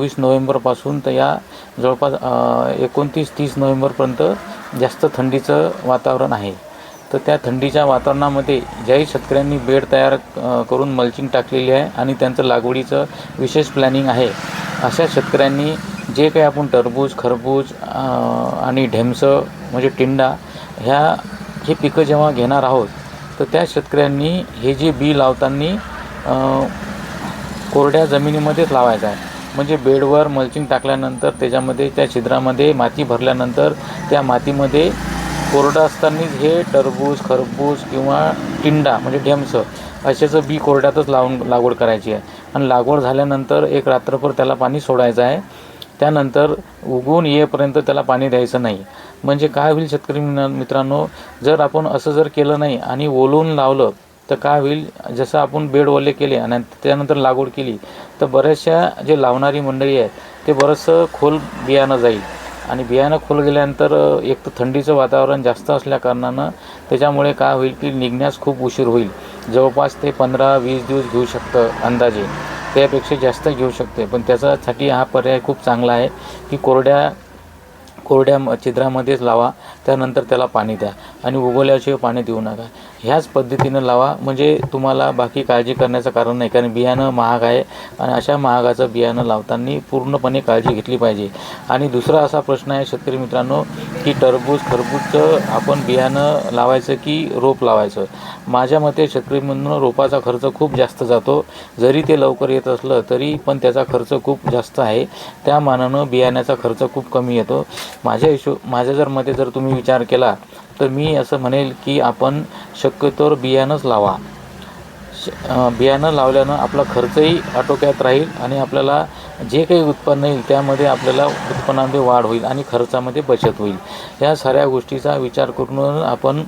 वीस नोव्हेंबरपासून तर या जवळपास एकोणतीस तीस नोव्हेंबरपर्यंत जास्त थंडीचं वातावरण आहे. तर त्या थंडीच्या वातावरणामध्ये ज्याही शेतकऱ्यांनी बेड तयार करून मल्चिंग टाकलेली आहे आणि त्यांचं लागवडीचं विशेष प्लॅनिंग आहे अशा शेतकऱ्यांनी जे काही आपण टरबूज खरबूज आणि ढेमसं म्हणजे टिंडा ह्या हे पिकं जेव्हा घेणार आहोत तर त्या शेतकऱ्यांनी हे जे बी लावताना कोरड्या जमिनीमध्येच लावायचं आहे. म्हणजे बेडवर मल्चिंग टाकल्यानंतर त्याच्यामध्ये त्या छिद्रामध्ये माती भरल्यानंतर त्या मातीमध्ये कोरडं असतानाच हे टरबूज खरबूज किंवा टिंडा म्हणजे ढेमसं अशाचं बी कोरड्यातच लावून लागवड करायची आहे. आणि लागवड झाल्यानंतर एक रात्रभर त्याला पाणी सोडायचं आहे. त्यानंतर उगवून येईपर्यंत त्याला पाणी द्यायचं नाही. म्हणजे काय होईल शेतकरी मित्रांनो जर आपण असं जर केलं नाही आणि ओलवून लावलं तर काय होईल? जसं आपण बेड ओले केले आणि त्यानंतर लागवड केली तर बऱ्याचशा जे लावणारी मंडळी आहे ते बरंचसं खोल बियाणं जाईल. आणि बियाणं खोल गेल्यानंतर एक तर थंडीचं वातावरण जास्त असल्याकारणानं त्याच्यामुळे काय होईल की निघण्यास खूप उशीर होईल. जवळपास ते पंधरा वीस दिवस घेऊ शकतं अंदाजे. त्यापेक्षा जास्त घेऊ शकते. पण त्याच्यासाठी हा पर्याय खूप चांगला आहे की कोरड्या कोरड्या छिद्रामध्येच लावा. त्यानंतर त्याला पाणी द्या. आणि उगवल्याशिवाय पाणी देऊ नका. ह्याच पद्धतीनं लावा. म्हणजे तुम्हाला बाकी काळजी करण्याचं कारण नाही. कारण बियाणं महाग आहे आणि अशा महागाचं बियाणं लावताना पूर्णपणे काळजी घेतली पाहिजे. आणि दुसरा असा प्रश्न आहे शेतकरी मित्रांनो की टरबूज खरबूजचं आपण बियाणं लावायचं की रोप लावायचं? माझ्या मते शेतकरी म्हणून रोपाचा खर्च खूप जास्त जातो. जरी ते लवकर येत असलं तरी पण त्याचा खर्च खूप जास्त आहे. त्या मानानं बियाण्याचा खर्च खूप कमी येतो. माझ्या हिशो माझ्या जर मते जर तुम्ही विचार केला तर मी असं म्हणेल की आपण शक्यतोवर बियाणंच लावा. श बियाणं लावल्यानं आपला खर्चही आटोक्यात राहील आणि आपल्याला जे काही उत्पन्न येईल त्यामध्ये आपल्याला उत्पन्नामध्ये वाढ होईल आणि खर्चामध्ये बचत होईल. या साऱ्या गोष्टीचा विचार करून आपण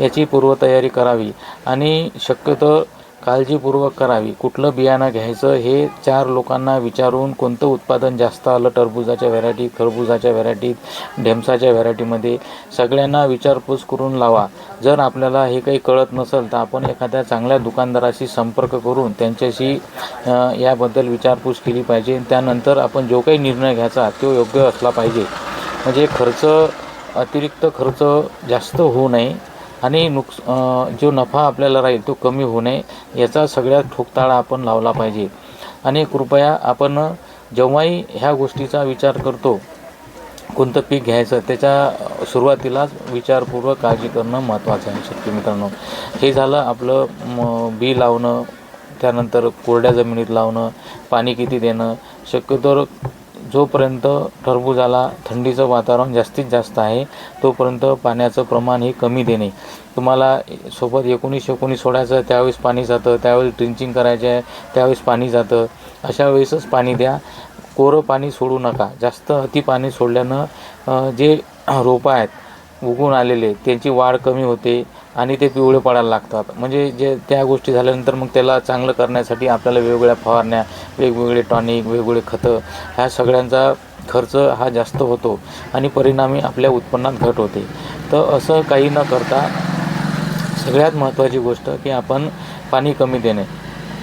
याची पूर्वतयारी करावी आणि शक्यतो काळजीपूर्वक करावी. कुठलं बियाणं घ्यायचं हे चार लोकांना विचारून कोणतं उत्पादन जास्त आलं टरबुजाच्या व्हरायटीत खरबुजाच्या व्हरायटीत ढेमसाच्या व्हरायटीमध्ये सगळ्यांना विचारपूस करून लावा. जर आपल्याला हे काही कळत नसेल तर आपण एखाद्या चांगल्या दुकानदाराशी संपर्क करून त्यांच्याशी याबद्दल विचारपूस केली पाहिजे. त्यानंतर आपण जो काही निर्णय घ्यायचा तो योग्य असला पाहिजे. म्हणजे खर्च अतिरिक्त खर्च जास्त होऊ नये. आणि नुकस जो नफा आपल्याला राहील तो कमी होऊ नये याचा सगळ्यात ठोकताळा आपण लावला पाहिजे. आणि कृपया आपण जेव्हाही ह्या गोष्टीचा विचार करतो कोणतं पीक घ्यायचं त्याच्या सुरुवातीलाच विचारपूर्वक काळजी करणं महत्त्वाचं आहे. शेतकरी मित्रांनो हे झालं आपलं म, बी लावणं त्यानंतर कोरड्या जमिनीत लावणं पाणी किती देणं शक्यतो जोपर्यंत टरबूजाला थंडीचं वातावरण जास्तीत जास्त आहे तोपर्यंत पाण्याचं प्रमाण हे कमी देणे. तुम्हाला सोबत एकोणीस एकोणीस सोडायचं त्यावेळेस पाणी जातं त्यावेळेस ड्रिंचिंग करायचे आहे त्यावेळेस पाणी जातं. अशा वेळेसच पाणी द्या. कोरं पाणी सोडू नका. जास्त अति पाणी सोडल्यानं जे रोपं आहेत उगून आलेले त्यांची वाढ कमी होते आणि ते पिवळे पडायला लागतात. म्हणजे जे त्या गोष्टी झाल्यानंतर मग त्याला चांगलं करण्यासाठी आपल्याला वेगवेगळ्या फवारण्या वेगवेगळे टॉनिक वेगवेगळे खतं ह्या सगळ्यांचा खर्च हा जास्त होतो आणि परिणामी आपल्या उत्पन्नात घट होते. तर असं काही न करता सगळ्यात महत्त्वाची गोष्ट की आपण पाणी कमी देणे.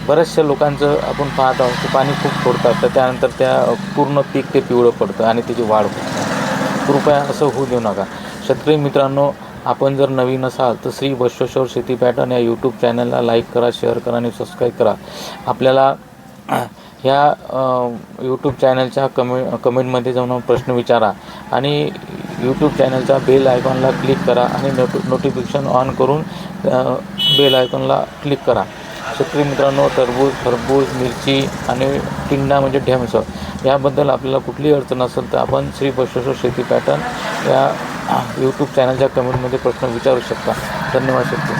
बऱ्याचशा लोकांचं आपण पाहत आहोत की पाणी खूप सोडतात तर त्यानंतर त्या पूर्ण पीक ते पिवळं पडतं आणि त्याची वाढ होत. कृपया असं होऊ देऊ नका. शेतकरी मित्रांनो आपण जर नवीन असाल तर श्री बश्वेश्वर शेती पॅटर्न या यूट्यूब चॅनलला लाईक करा शेअर करा आणि सबस्क्राईब करा. आपल्याला ह्या यूट्यूब चॅनलच्या कमे कमेंटमध्ये जाऊन प्रश्न विचारा आणि यूट्यूब चॅनलच्या बेल आयकॉनला क्लिक करा आणि नोटि नोटिफिकेशन ऑन करून बेल आयकॉनला क्लिक करा. शेतकरी मित्रांनो टरबूज खरबूज मिरची आणि टिंडा म्हणजे ढेमसं याबद्दल आपल्याला कुठलीही अडचण असेल तर आपण श्री बशेश्वर शेती पॅटर्न या यूट्यूब चॅनलच्या कमेंटमध्ये प्रश्न विचारू शकता. धन्यवाद शेतकरी.